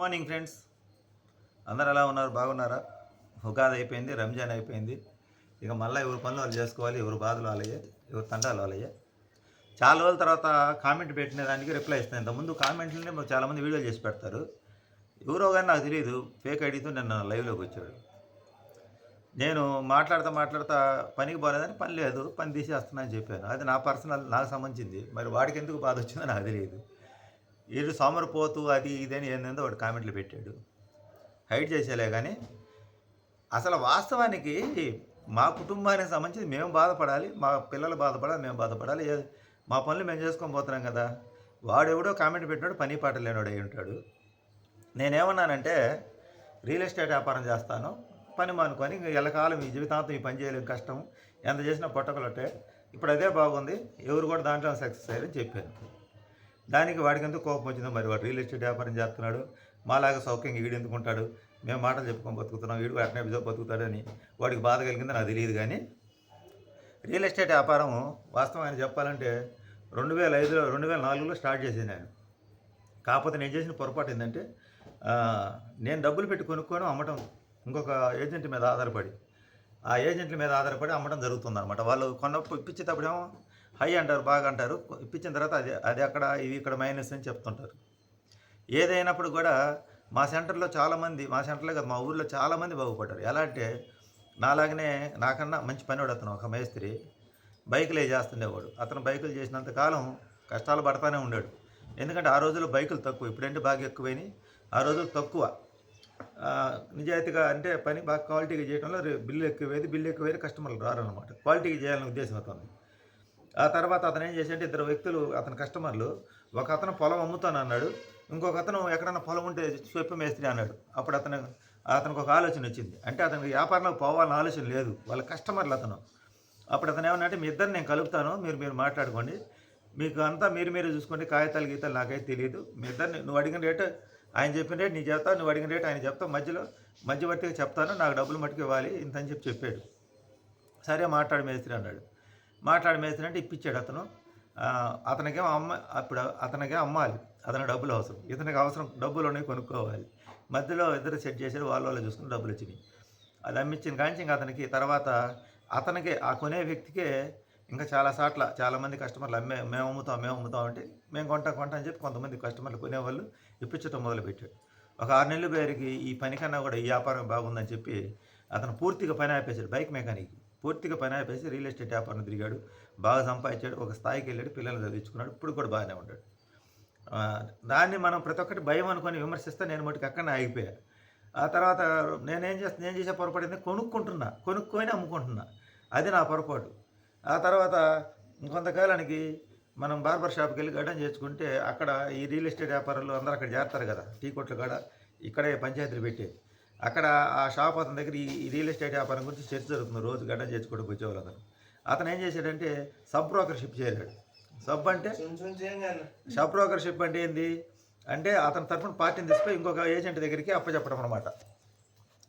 Morning friends. అందరు ఎలా ఉన్నారు? బాగున్నారా? ఉగాది అయిపోయింది రంజాన్ అయిపోయింది. ఇక మళ్ళీ ఎవరి పనులు వాళ్ళు చేసుకోవాలి ఎవరు బాధలు వాళ్ళయ్యే ఎవరు తండాలు వాళ్ళయ్యే చాలా రోజుల తర్వాత కామెంట్ పెట్టిన దానికి రిప్లై ఇస్తాను ఇంతకుముందు కామెంట్లనే చాలామంది వీడియోలు చేసి పెడతారు. ఎవరో కానీ నాకు తెలియదు ఫేక్ ఐడితో నిన్న లైవ్లోకి వచ్చాడు నేను మాట్లాడుతా మాట్లాడుతా పనికి పోలేదని పని లేదు పని తీసేస్తున్నా అని చెప్పాను. అది నా పర్సనల్ నాకు సంబంధించింది. మరి వాడికి ఎందుకు బాధ వచ్చిందో నాకు తెలియదు. వీడు సోమరిపోతు అది ఇది అని ఏందో వాడు కామెంట్లు పెట్టాడు. హైట్ చేసేలే కానీ అసలు వాస్తవానికి మా కుటుంబానికి సంబంధించి మేము బాధపడాలి మా పిల్లలు బాధపడాలి మేము బాధపడాలి. ఏ- మా పనులు మేము చేసుకొని పోతున్నాం కదా. వాడెవడో కామెంట్ పెట్టినాడు పని పాట లేనివాడు అయి ఉంటాడు. నేనేమన్నానంటే రియల్ ఎస్టేట్ వ్యాపారం చేస్తాను పని మానుకొని ఎల్లకాలం ఈ జీవితాంతం ఈ పని చేయలేం కష్టం. ఎంత చేసినా పొట్టకలొట్టే ఇప్పుడు అదే బాగుంది ఎవరు కూడా దాంట్లో సక్సెస్ అయ్యారని చెప్పాను. దానికి వాడికి ఎందుకు కోపం వచ్చిందో మరి వాడు రియల్ ఎస్టేట్ వ్యాపారం చేస్తున్నాడు. మాలాగా సౌఖ్యంగా వీడు ఎందుకు ఉంటాడు? మేము మాటలు చెప్పుకొని బతుకుతున్నాం. వీడు అట్నే బిజో బతుకుతాడని వాడికి బాధ కలిగిందో నాకు తెలియదు కానీ రియల్ ఎస్టేట్ వ్యాపారం వాస్తవాన్ని చెప్పాలంటే రెండు వేల ఐదులో రెండు వేల నాలుగులో స్టార్ట్ చేశాను నేను కాకపోతే నేను చేసిన పొరపాటు ఏంటంటే నేను డబ్బులు పెట్టి కొనుక్కొని అమ్మటం ఇంకొక ఏజెంట్ మీద ఆధారపడి ఆ ఏజెంట్ల మీద ఆధారపడి అమ్మడం జరుగుతుంది అనమాట వాళ్ళు కొన్నప్పుడు ఇప్పించేటప్పుడేమో హై అంటారు బాగా అంటారు. ఇప్పించిన తర్వాత అది అది అక్కడ ఇది ఇక్కడ మైనస్ అని చెప్తుంటారు. ఏదైనప్పుడు కూడా మా సెంటర్లో చాలామంది మా సెంటర్లో కాదు మా ఊర్లో చాలామంది బాగుపడ్డారు. ఎలా అంటే నాలాగనే నాకన్నా మంచి పనివాడు అతను ఒక మేస్త్రి. బైకులే చేస్తుండేవాడు. అతను బైకులు చేసినంత కాలం కష్టాలు పడతానే ఉండాడు ఎందుకంటే ఆ రోజుల్లో బైకులు తక్కువ ఇప్పుడంటే బాగా ఎక్కువైనాయి. ఆ రోజులు తక్కువ. నిజాయితీగా అంటే పని బాగా క్వాలిటీగా చేయడంలో బిల్లు బిల్లు ఎక్కువేది బిల్లు ఎక్కువేది కస్టమర్లు రారు అనమాట క్వాలిటీగా చేయాలనే ఉద్దేశం అవుతుంది ఆ తర్వాత అతను ఏం చేశాడంటే ఇద్దరు వ్యక్తులు అతని కస్టమర్లు ఒక అతను పొలం అమ్ముతాను అన్నాడు ఇంకొక అతను ఎక్కడన్నా పొలం ఉంటే చెప్పి మేస్త్రి అన్నాడు. అప్పుడు అతను అతనికి ఒక ఆలోచన వచ్చింది. అంటే అతనికి వ్యాపారంలో పోవాలని ఆలోచన లేదు వాళ్ళ కస్టమర్లు అతను. అప్పుడు అతను ఏమన్నా అంటే మీ ఇద్దరు నేను కలుపుతాను మీరు మీరు మాట్లాడుకోండి. మీకు అంతా మీరు మీరే చూసుకోండి కాగితాలు గీతాలు నాకైతే తెలియదు. మీ ఇద్దరిని నువ్వు అడిగిన రేటు ఆయన చెప్పిన రేటు నీ చెప్తావు నువ్వు అడిగిన రేటు ఆయన చెప్తావు మధ్యలో మధ్యవర్తిగా చెప్తాను నాకు డబ్బులు మట్టుకు ఇవ్వాలి ఇంత అని చెప్పి చెప్పాడు. సరే మాట్లాడు మేస్త్రి అన్నాడు. మాట్లాడి మేస్త్రి అంటే ఇప్పించాడు అతను. అతనికేమో అమ్మ అప్పుడు అతనికే అమ్మాలి. అతను డబ్బులు అవసరం. ఇతనికి అవసరం డబ్బులు ఉన్నాయి కొనుక్కోవాలి. మధ్యలో ఇద్దరు సెట్ చేశారు వాళ్ళ వాళ్ళు చూసుకుని డబ్బులు వచ్చినాయి అది అమ్మించిన కానీ ఇంకా అతనికి తర్వాత అతనికే ఆ కొనే వ్యక్తికే ఇంకా చాలా సాట్ల చాలామంది కస్టమర్లు అమ్మే మేము అమ్ముతాం మేము అమ్ముతాం అంటే మేము కొంటాం కొంటాం అని చెప్పి కొంతమంది కస్టమర్లు కొనేవాళ్ళు ఇప్పించడం మొదలుపెట్టాడు. ఒక ఆరు నెలల పేరుకి ఈ పని కన్నా కూడా ఈ వ్యాపారం బాగుందని చెప్పి అతను పూర్తిగా పని ఆపేశాడు బైక్ మెకానిక్ పూర్తిగా పని ఆపేసి రియల్ ఎస్టేట్ వ్యాపారం తిరిగాడు. బాగా సంపాదించాడు. ఒక స్థాయికి వెళ్ళాడు. పిల్లలు చదివించుకున్నాడు. ఇప్పుడు కూడా బాగానే ఉన్నాడు దాన్ని మనం ప్రతి ఒక్కటి భయం అనుకొని విమర్శిస్తే నేను మటుకు అక్కడనే ఆగిపోయా. ఆ తర్వాత నేనేం చేస్తా నేను చేసే పొరపాటు కొనుక్కుంటున్నా. కొనుక్కొని అమ్ముకుంటున్నా. అది నా పొరపాటు. ఆ తర్వాత కొంతకాలానికి మనం బార్బర్ షాప్కి వెళ్ళి గడ్డం చేసుకుంటే అక్కడ ఈ రియల్ ఎస్టేట్ వ్యాపారులు అందరూ అక్కడ చేస్తారు కదా. టీ కొట్లు కాడ. ఇక్కడే పంచాయతీలు పెట్టేది. అక్కడ ఆ షాప్ అతని దగ్గర ఈ రియల్ ఎస్టేట్ వ్యాపారం గురించి చర్చ జరుగుతుంది. రోజు గడ్డం చేసుకోవడానికి వచ్చేవాళ్ళు అతను. అతను ఏం చేశాడంటే సబ్ బ్రోకర్షిప్ చేరాడు. సబ్ అంటే? షాప్ బ్రోకర్షిప్ అంటే ఏంది? అంటే అతని తరఫున పార్టీని తీసుకుపోయి ఇంకొక ఏజెంట్ దగ్గరికి అప్పచెప్పడం అనమాట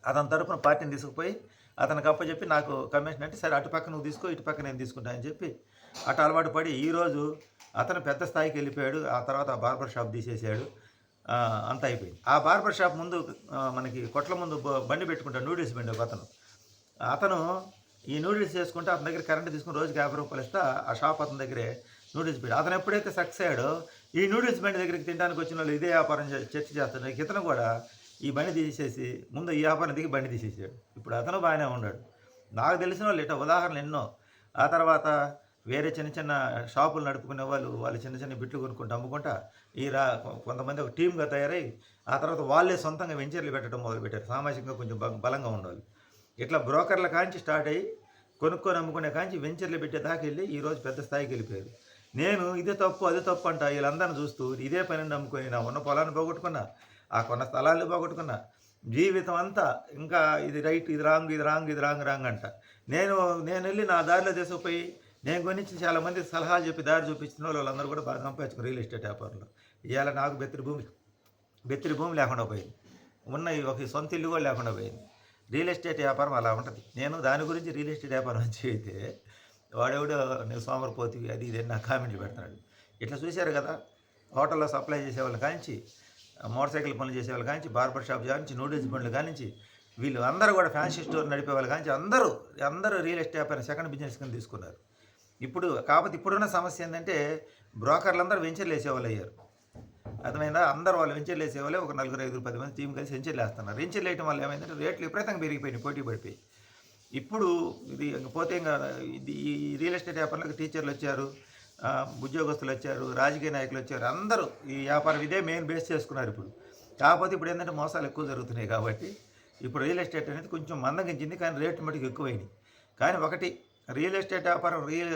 అతని తరఫున పార్టీని తీసుకుపోయి అతనికి అప్పచెప్పి నాకు కమిషన్ అంటే సరే అటు పక్క నువ్వు తీసుకో ఇటు పక్క నేను తీసుకుంటా అని చెప్పి అటు అలవాటు పడి ఈరోజు అతను పెద్ద స్థాయికి వెళ్ళిపోయాడు. ఆ తర్వాత బార్బర్ షాప్ తీసేసాడు అంత అయిపోయింది. ఆ బార్బర్ షాప్ ముందు మనకి కొట్ల ముందు బండి పెట్టుకుంటాడు నూడిల్స్ బండి ఒక అతను. అతను ఈ నూడిల్స్ చేసుకుంటే అతని దగ్గర కరెంట్ తీసుకుని రోజుకి యాభై రూపాయలు ఇస్తా ఆ షాప్ అతని దగ్గరే నూడిల్స్ బండి అతను ఎప్పుడైతే సక్సెస్ అయ్యాడో ఈ నూడిల్స్ బండి దగ్గరికి తినడానికి వచ్చిన వాళ్ళు ఇదే వ్యాపారం చర్చ చేస్తున్నారు ఇతను కూడా ఈ బండి తీసేసి ముందు ఈ వ్యాపారం దిగి బండి తీసేసాడు. ఇప్పుడు అతను బాగానే ఉన్నాడు. నాకు తెలిసిన వాళ్ళు ఇట్లా ఉదాహరణలు ఎన్నో. ఆ తర్వాత వేరే చిన్న చిన్న షాపులు నడుపుకునే వాళ్ళు వాళ్ళు చిన్న చిన్న బిట్లు కొనుక్కుంటూ అమ్ముకుంటా ఈ రా కొంతమంది ఒక టీమ్గా తయారై ఆ తర్వాత వాళ్ళే సొంతంగా వెంచర్లు పెట్టడం మొదలుపెట్టారు. సామాజికంగా కొంచెం బలంగా ఉండాలి. ఇట్లా బ్రోకర్ల కాంచి స్టార్ట్ అయ్యి కొనుక్కొని అమ్ముకునే కాంచి వెంచర్లు పెట్టే దాకా వెళ్ళి ఈరోజు పెద్ద స్థాయికి వెళ్ళిపోయారు. నేను ఇదే తప్పు అదే తప్పు అంట వీళ్ళందరిని చూస్తూ ఇదే పని నమ్ముకొని నా ఉన్న పొలాన్ని పోగొట్టుకున్నా ఆ కొన్న స్థలాన్ని పోగొట్టుకున్నా జీవితం అంతా ఇంకా ఇది రైట్ ఇది రాంగ్ ఇది రాంగ్ ఇది రాంగ్ రాంగ్ అంట. నేను నేను వెళ్ళి నా దారిలో తీసుకుపోయి నేను గురించి చాలామంది సలహాలు చెప్పి దారి చూపించిన వాళ్ళందరూ కూడా బాగా సంపాదించుకుని రియల్ ఎస్టేట్ వ్యాపారంలో. ఇవాళ నాకు బెత్తిరి భూమి బెత్తిరి భూమి లేకుండా పోయింది. ఉన్న ఒక సొంత ఇల్లు కూడా లేకుండా పోయింది. రియల్ ఎస్టేట్ వ్యాపారం అలా ఉంటుంది. నేను దాని గురించి రియల్ ఎస్టేట్ వ్యాపారం చేయితే అయితే వాడెవడో నువ్వు సోమరిపోతివి అది ఇది నా కామెంట్లు పెడతాడు. ఇట్లా చూశారు కదా హోటల్లో సప్లై చేసే కానించి మోటార్ సైకిల్ పనులు చేసేవాళ్ళు కానించి బార్బర్ షాప్ కానించి నూడిల్స్ బండ్లు కానించి వీళ్ళు అందరూ కూడా ఫ్యాన్సీ స్టోర్ నడిపే వాళ్ళు కానించి అందరూ అందరూ రియల్ ఎస్టేట్ వ్యాపారం సెకండ్ బిజినెస్ కింద తీసుకున్నారు. ఇప్పుడు కాకపోతే ఇప్పుడున్న సమస్య ఏంటంటే బ్రోకర్లు అందరూ వెంచర్లు వేసేవాళ్ళు అయ్యారు. అర్థమైందా? అందరూ వాళ్ళు వెంచర్లు వేసేవాళ్ళే ఒక నలుగురు ఐదుగురు పది మంది టీం కలిసి వెంచర్లు వేస్తున్నారు. వెంచర్లు వేయడం వల్ల ఏమైందంటే రేట్లు విపరీతంగా పెరిగిపోయినాయి పోటీ పడిపోయి. ఇప్పుడు ఇది పోతే ఇంకా ఇది ఈ రియల్ ఎస్టేట్ వ్యాపారంలోకి టీచర్లు వచ్చారు ఉద్యోగస్తులు వచ్చారు రాజకీయ నాయకులు వచ్చారు. అందరూ ఈ వ్యాపారం ఇదే మెయిన్ బేస్ చేసుకున్నారు ఇప్పుడు. కాకపోతే ఇప్పుడు ఏంటంటే మోసాలు ఎక్కువ జరుగుతున్నాయి కాబట్టి ఇప్పుడు రియల్ ఎస్టేట్ అనేది కొంచెం మందగించింది కానీ రేట్లు మటుకు ఎక్కువైనాయి. కానీ ఒకటి రియల్ ఎస్టేట్ వ్యాపారం రియల్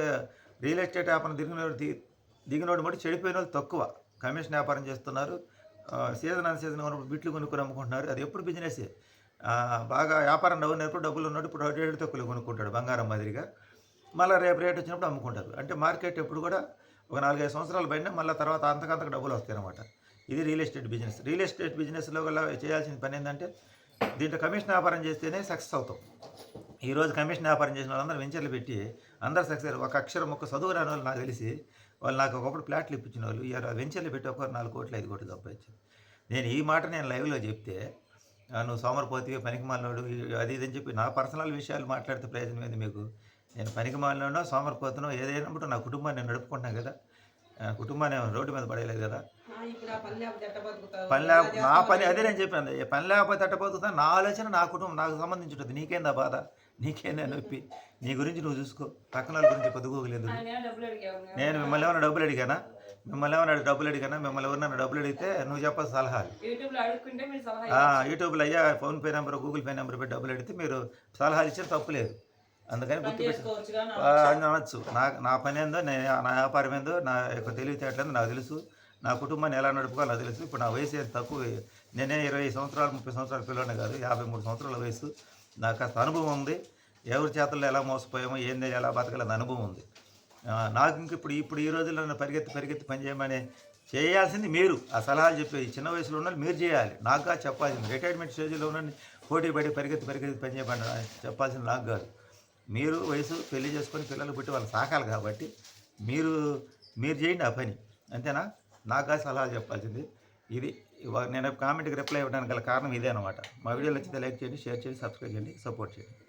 రియల్ ఎస్టేట్ వ్యాపారం దిగినోడు దిగినోడు మటు చెడిపోయిన వాళ్ళు తక్కువ. కమిషన్ వ్యాపారం చేస్తున్నారు. సీజన్ అన్ సీజన్ ఉన్నప్పుడు బిట్లు కొనుక్కొని అమ్ముకుంటున్నారు. అది ఎప్పుడు బిజినెసే. బాగా వ్యాపారం డౌన్ అయినప్పుడు డబ్బులు ఉన్నప్పుడు ఇప్పుడు రేటు తక్కువ కొనుక్కుంటాడు బంగారం మాదిరిగా. మళ్ళీ రేపు రేట్ వచ్చినప్పుడు అమ్ముకుంటారు. అంటే మార్కెట్ ఎప్పుడు కూడా ఒక నాలుగైదు సంవత్సరాలు పైన మళ్ళీ తర్వాత అంతకంతకు డబ్బులు వస్తాయి అనమాట ఇది real estate business. Real estate బిజినెస్లో గల చేయాల్సిన పని ఏంటంటే దీంట్లో కమిషన్ వ్యాపారం చేస్తేనే సక్సెస్ అవుతాం. ఈరోజు కమిషన్ వ్యాపారం చేసిన వాళ్ళందరూ వెంచర్లు పెట్టి అందరు సక్సెస్ ఒక అక్షరం ఒక చదువు రాని వాళ్ళు నాకు తెలిసి వాళ్ళు నాకు ఒకప్పుడు ప్లాట్లు ఇప్పించిన వాళ్ళు. ఇలా వెంచర్లు పెట్టి ఒకరు నాలుగు కోట్లు ఐదు కోట్లు సంపాదించారు నేను ఈ మాట నేను లైవ్లో చెప్తే నువ్వు సోమరిపోతివి పనికి మాలినోడు అది ఇది అని చెప్పి నా పర్సనల్ విషయాలు మాట్లాడితే ప్రయోజనం ఏంది మీకు? నేను పనికి మాలినో సోమరిపోతునో ఏదైనప్పుడు నా కుటుంబాన్ని నేను నడుపుకుంటున్నాను కదా. కుటుంబాన్ని రోడ్డు మీద పడేయలేదు కదా? పని లేకపోతే లేక నా పని? అదే నేను చెప్పాను. ఏ పని లేకపోతే అట్టపోతుందా నా ఆలోచన నా కుటుంబం నాకు సంబంధించి ఉంటుంది నీకేందా బాధ? నీకేందా నొప్పి. నీ గురించి నువ్వు చూసుకో. పక్కన వాళ్ళ గురించి పొద్దుకోగలేదు. నేను మిమ్మల్ని ఏమైనా డబ్బులు అడిగానా? మిమ్మల్ని ఏమైనా డబ్బులు అడిగానా? మిమ్మల్ని ఎవరైనా డబ్బులు అడిగితే నువ్వు చెప్పాల్సిన సలహాలు. యూట్యూబ్లో అడుక్కుంటే మీరు సలహా. యూట్యూబ్లో అయ్యా PhonePe number Google Pay number పెట్టి డబ్బులు అడిగితే మీరు సలహాలు ఇచ్చిన తప్పు లేదు. అందుకని అని అనొచ్చు. నా నా పని ఏందో నేను నా వ్యాపారం ఏందో నా యొక్క తెలివితేటలేదో నాకు తెలుసు. నా కుటుంబాన్ని ఎలా నడుపుకోవాలో నాకు తెలుసు. ఇప్పుడు నా వయసు ఏం తక్కువ నేనే ఇరవై సంవత్సరాలు ముప్పై సంవత్సరాల పిల్లనే కాదు యాభై మూడు సంవత్సరాల వయసు. నాకు కాస్త అనుభవం ఉంది. ఎవరి చేతుల్లో ఎలా మోసపోయామో ఏంది ఎలా బతకాలన్న అనుభవం ఉంది. నాకు ఇంక ఇప్పుడు ఇప్పుడు ఈ రోజుల్లో నన్ను పరిగెత్తి పరిగెత్తి పని చేయమని చేయాల్సింది మీరు. ఆ సలహాలు చెప్పే ఈ చిన్న వయసులో ఉన్న మీరు చేయాలి. నాకు కాదు చెప్పాల్సింది. రిటైర్మెంట్ స్టేజ్లో ఉన్న పోటీ పడి పరిగెత్తి పరిగెత్తి పని చేయమని చెప్పాల్సింది నాకు కాదు. మీరు వయసు పెళ్ళి చేసుకొని పిల్లలు పుట్టి వాళ్ళు సాకాలి కాబట్టి మీరు మీరు చేయండి ఆ పని. అంతేనా? నాకు కాదు సలహాలు చెప్పాల్సింది. ఇది నేను కామెంట్కి రిప్లై ఇవ్వడానికి గల కారణం ఇదే అనమాట మా వీడియోలు నచ్చితే లైక్ చేయండి షేర్ చేయండి సబ్స్క్రైబ్ చేయండి సపోర్ట్ చేయండి.